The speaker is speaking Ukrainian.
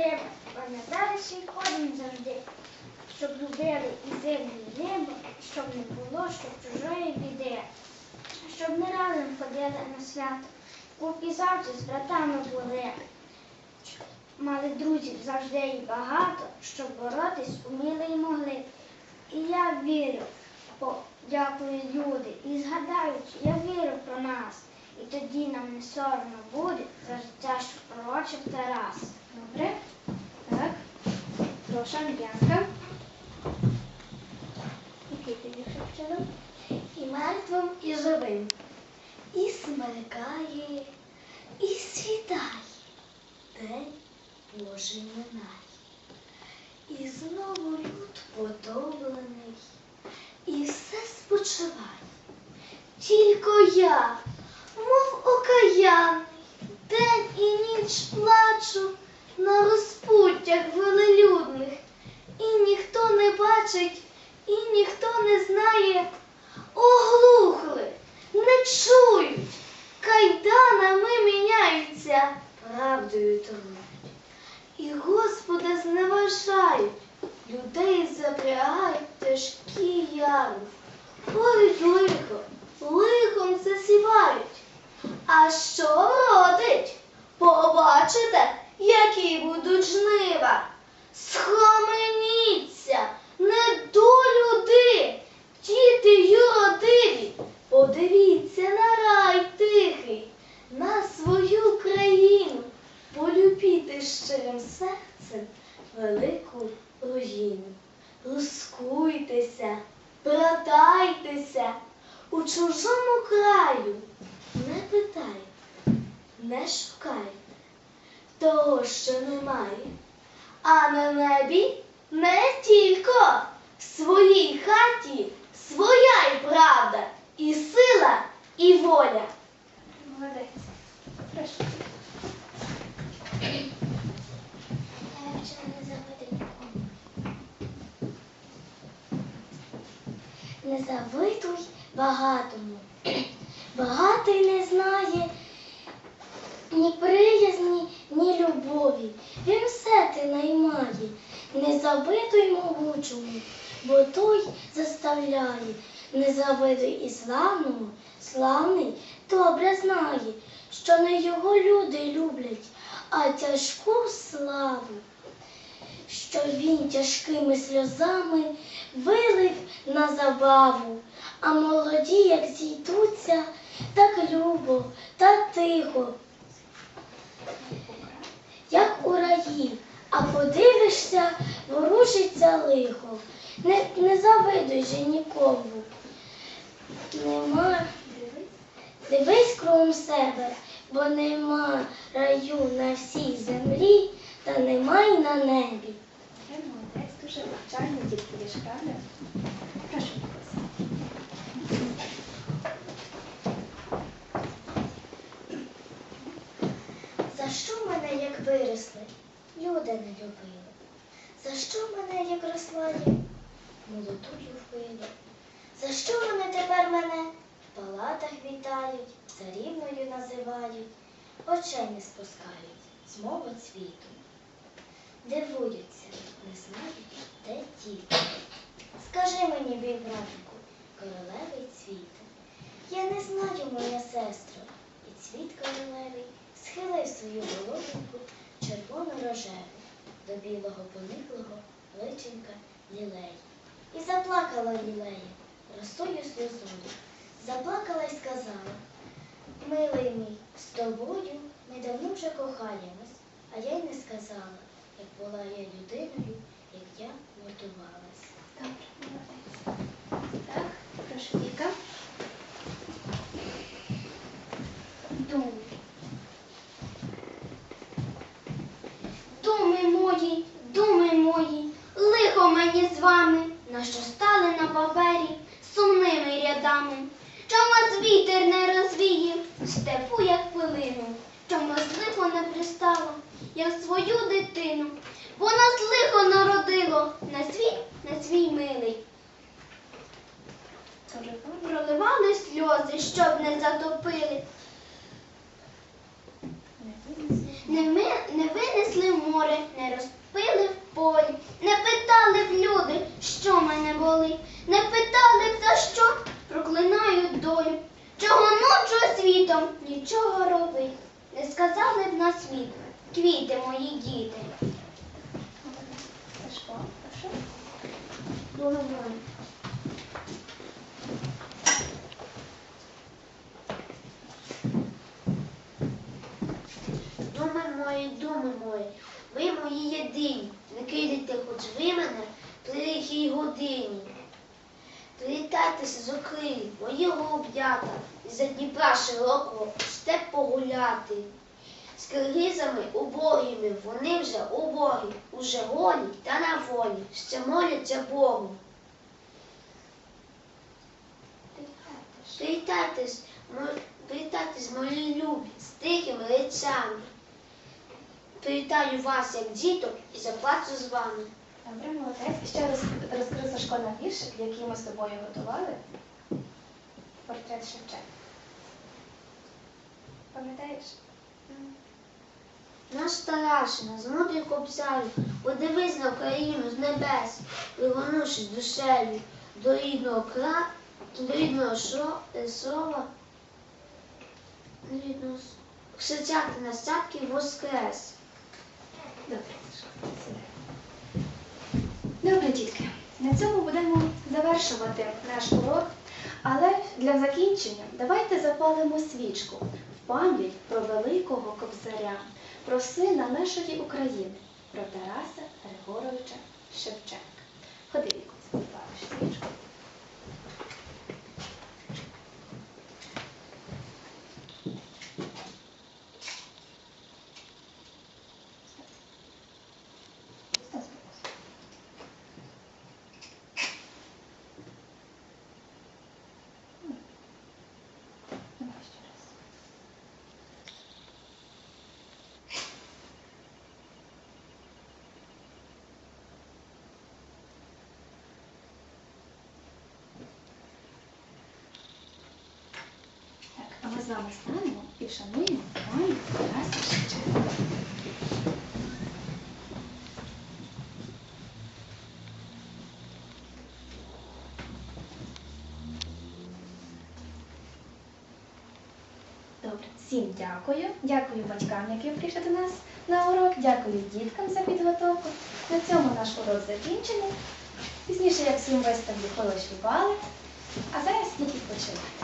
треба пам'ятати свій корінь завжди, щоб любили і землю, і небо, щоб не було, щоб чужої біди, щоб ми разом ходили на свято, купі завжди з братами були. Мали друзів завжди і багато, щоб боротись уміли і могли. І я вірю, бо дякую люди, і згадають, я вірю про нас. І тоді нам не соромно буде за життя, що пророчив Тарас. Так. Який ти віршик? І мертвим, і живим, і смеркає, і світає, день Божий минає. І знову люд потомлений, і все спочиває. Тільки я, мов окаянний, день і ніч плачу на розпуттях велелюдних, і ніхто не бачить, і ніхто не знає, оглухли, не чують, кайданами міняються, правдою трують. І Господа зневажають, людей запрягають тяжкі яри, Порють лихо, лихом засівають. А що родить? Побачите, які будуть жнива. Схаменіться, недолюди, діти юродиві, подивіться на рай тихий, на свою щирим серцем велику руїну. Лускуйтеся, братайтеся у чужому краю, не питайте, не шукайте того, що немає. А на небі не тільки в своїй хаті своя і правда, і сила, і воля. Молодець. Прошу. Не завитуй багатому. Багатий не знає ні приязні, ні любові. Він все ти наймає. Не завидуй могучому, бо той заставляє. Не завидуй і славному, славний добре знає, що не його люди люблять, а тяжку славу що він тяжкими сльозами вилив на забаву, а молоді, як зійдуться, так любо, так тихо, як у раї, а подивишся, ворушиться лихо. Не, не завидуй же нікому. Нема. Дивись кругом себе, бо нема раю на всій землі, та нема й на небі. Ти молодець, дуже навчальний дітки правда? Прошу, Микоса. За що мене, як виросли, люди не любили? За що мене, як росла я, молодую вбили? За що вони тепер мене в палатах вітають, царівною називають, очей не спускають, змовить світу. Дивуються, не знають, де діти. Скажи мені, мій братику, королевий цвіте, я не знаю, моя сестро, і цвіт королевий схилив свою головинку червоно-рожеву до білого пониклого личенка лілей. І заплакала лілея росою сльозою. Заплакала й сказала, милий мій, з тобою ми давно вже кохаємось, а я й не сказала, як була я людиною, як я мордувалась. Добре. Так, прошу, Віка. Думи. Думи мої, думи мої, лихо мені з вами, на що стали на папері сумними рядами. Чому вас вітер не розвіяв, степу, як пилину, чому з не пристало, як свою дитину, бо нас лихо народило. На свій, на свій милий. Проливали сльози, щоб не затопили. Не, ми, не винесли в море не розпили в полі, не питали б люди, що мене болить, не питали б за що, проклинаю долю, чого ночу світом нічого робить, не сказали б на світ, квіти мої діти. Думи мої, думи мої, ви мої єдині, не кидайте хоч ви мене при лихій годині. Прилітайтеся з окрилів моєго об'ята, і за Дніпра широкого в степ погуляти. З киргизами убогими, вони вже убогі, уже голі та на волі, ще моляться Богу. Привітайтесь, привітайтесь, мої любі, з тихими речами. Привітаю вас, як діток, і заплачу з вами. Добре, молодець. Ще раз розкрив Сашко на віршик, який ми з тобою готували. Портрет Шевченка. Пам'ятаєш? Наш Тарашина, з мудрих подивись на Україну з небес, пригонувшись душею до рідного кра, до рідного шо, е, слова, до рідного с- в серцях ти воскрес. Добре. Добре, дітки. На цьому будемо завершувати наш урок. Але для закінчення давайте запалимо свічку в пам'ять про великого кобзаря, про сина нашої України, про Тараса Григоровича Шевченка. Ходи, Віку, будь свічку. Вами станемо і вшануємо пам'ять Тараса Шевченка. Добре, всім дякую. Дякую батькам, які прийшли до нас на урок. Дякую діткам за підготовку. На цьому наш урок закінчений. Пізніше, як всім виставлю хороші бали. А зараз діти починають.